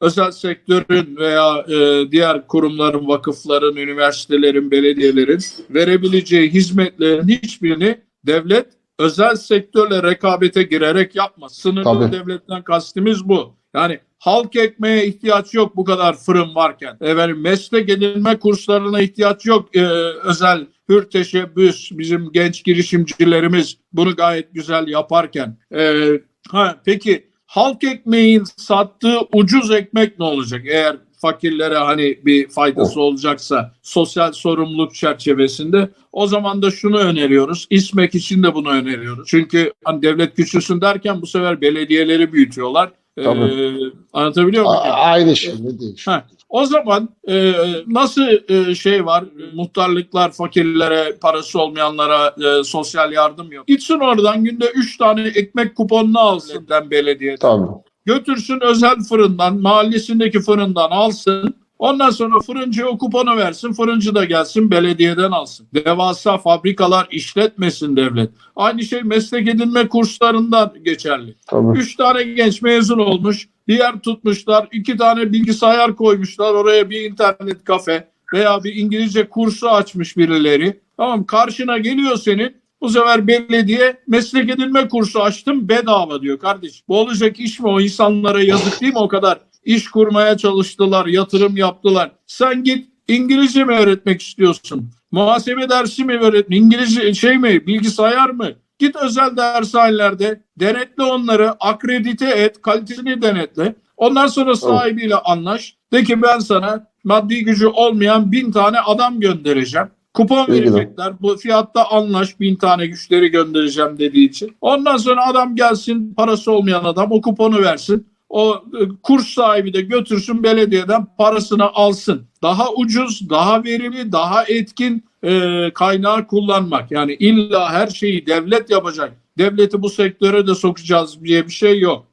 özel sektörün veya e, diğer kurumların, vakıfların, üniversitelerin, belediyelerin verebileceği hizmetlerin hiçbirini devlet özel sektörle rekabete girerek yapmaz. Sınırlı Tabii. devletten kastimiz bu. Yani halk ekmeğe ihtiyaç yok bu kadar fırın varken. Efendim meslek edinme kurslarına ihtiyaç yok. Ee, özel hür teşebbüs bizim genç girişimcilerimiz bunu gayet güzel yaparken. Ee, ha, peki halk ekmeğin sattığı ucuz ekmek ne olacak? Eğer fakirlere hani bir faydası olacaksa sosyal sorumluluk çerçevesinde o zaman da şunu öneriyoruz. İSMEK için de bunu öneriyoruz. Çünkü hani devlet güçlüsün derken bu sefer belediyeleri büyütüyorlar. Ee, Tabii. anlatabiliyor A- muyum? aynı şey ne değil. Ha, o zaman e, nasıl e, şey var muhtarlıklar fakirlere parası olmayanlara e, sosyal yardım yok. Gitsin oradan günde 3 tane ekmek kuponunu alsın belediye. Tabii. Götürsün özel fırından mahallesindeki fırından alsın. Ondan sonra fırıncıya o kuponu versin. Fırıncı da gelsin belediyeden alsın. Devasa fabrikalar işletmesin devlet. Aynı şey meslek edinme kurslarından geçerli. Tabii. Üç tane genç mezun olmuş. Diğer tutmuşlar. iki tane bilgisayar koymuşlar. Oraya bir internet kafe veya bir İngilizce kursu açmış birileri. Tamam karşına geliyor senin. Bu sefer belediye meslek edinme kursu açtım bedava diyor kardeş. Bu olacak iş mi o insanlara yazık değil mi o kadar? İş kurmaya çalıştılar, yatırım yaptılar. Sen git İngilizce mi öğretmek istiyorsun? Muhasebe dersi mi öğret? İngilizce şey mi? Bilgisayar mı? Git özel dershanelerde denetle onları, akredite et, kalitesini denetle. Ondan sonra sahibiyle anlaş. De ki ben sana maddi gücü olmayan bin tane adam göndereceğim. Kupon güzel. verecekler. Bu fiyatta anlaş bin tane güçleri göndereceğim dediği için. Ondan sonra adam gelsin parası olmayan adam o kuponu versin. O e, kurs sahibi de götürsün belediyeden parasını alsın. Daha ucuz, daha verimli, daha etkin e, kaynağı kullanmak. Yani illa her şeyi devlet yapacak. Devleti bu sektöre de sokacağız diye bir şey yok.